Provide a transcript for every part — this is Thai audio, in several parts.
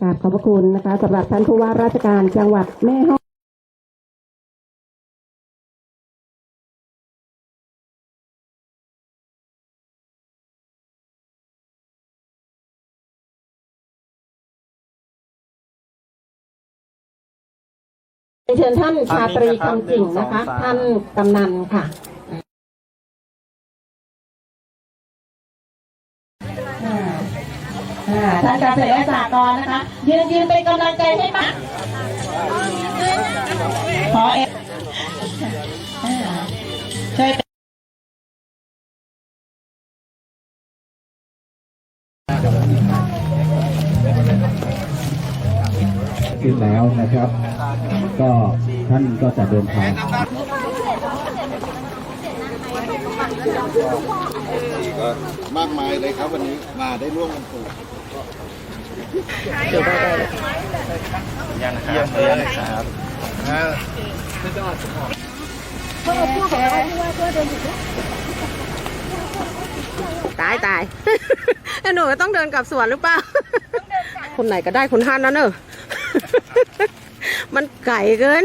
กราบขอบพระคุณนะคะสำหรับท่านผู้ว่าราชการจังหวัดแม่ฮ่องเชิญท่านชาตรีคำจริงนะคะ ท่านกำนันค่ะ อ่าท่านเกษตรศาสตร์นะคะยืนยืนเป็นกำลังใจให้มาขอเองอ่าช่วยเป็นขึ้นแล้วนะครับ ก็ท่านก็จะเดินทาง ก็มากมายเลยครับวันนี้มาได้ร่วมกันปลูกตายตายแล้วหนูก็ต้องเดินกลับสวนหรือเปล่า คนไหนก็ได้คนท่านนั้นเนอะมันไก่เกิน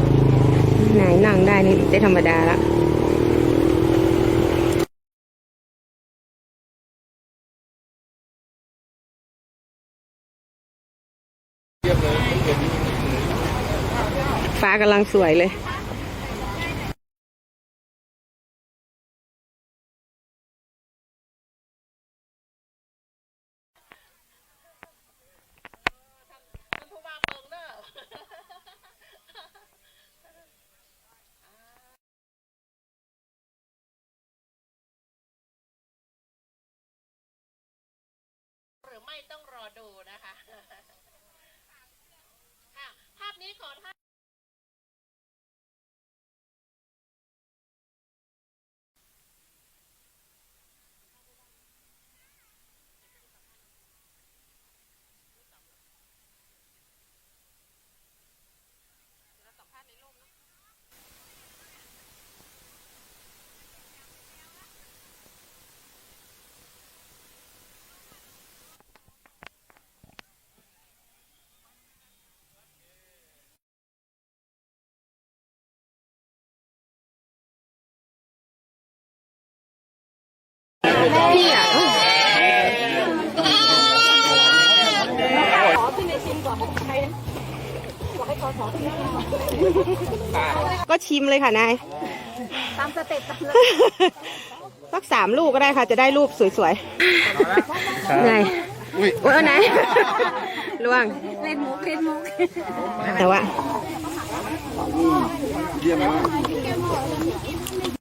นนั่งได้นี่ได้ธรรมดาละฟ้ากำลังสวยเลย รือไม่ต้องรอดูนะคะ ค่ะ ภาพนี้ขอท่าน พี่อะก็ชิมเลยค่ะนาย ตามสเต็ปสักสามลูกก็ได้ค่ะ จะได้รูปสวยๆนายอุ้ยโอ้ยนายล่วง เล่นมุกเล่นมุกแต่ว่าเยี่ยมมาก